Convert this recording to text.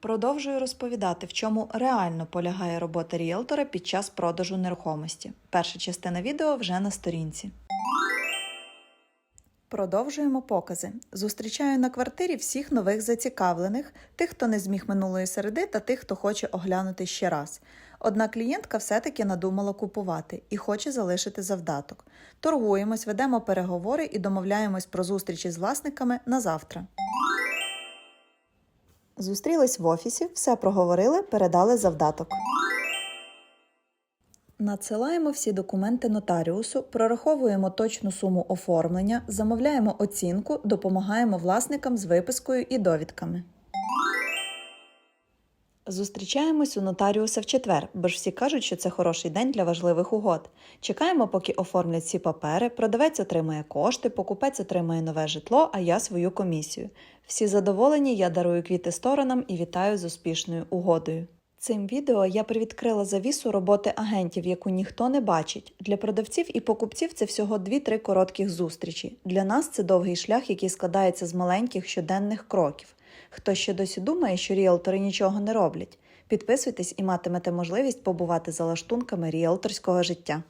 Продовжую розповідати, в чому реально полягає робота ріелтора під час продажу нерухомості. Перша частина відео вже на сторінці. Продовжуємо покази. Зустрічаю на квартирі всіх нових зацікавлених, тих, хто не зміг минулої середи, та тих, хто хоче оглянути ще раз. Одна клієнтка все-таки надумала купувати і хоче залишити завдаток. Торгуємось, ведемо переговори і домовляємось про зустрічі з власниками на завтра. Зустрілись в офісі, все проговорили, передали завдаток. Надсилаємо всі документи нотаріусу, прораховуємо точну суму оформлення, замовляємо оцінку, допомагаємо власникам з випискою і довідками. Зустрічаємось у нотаріуса в четвер, бо ж всі кажуть, що це хороший день для важливих угод. Чекаємо, поки оформлять всі папери, продавець отримає кошти, покупець отримає нове житло, а я свою комісію. Всі задоволені, я дарую квіти сторонам і вітаю з успішною угодою. Цим відео я привідкрила завісу роботи агентів, яку ніхто не бачить. Для продавців і покупців це всього 2-3 коротких зустрічі. Для нас це довгий шлях, який складається з маленьких щоденних кроків. Хто ще досі думає, що ріелтори нічого не роблять? Підписуйтесь і матимете можливість побувати за лаштунками ріелторського життя.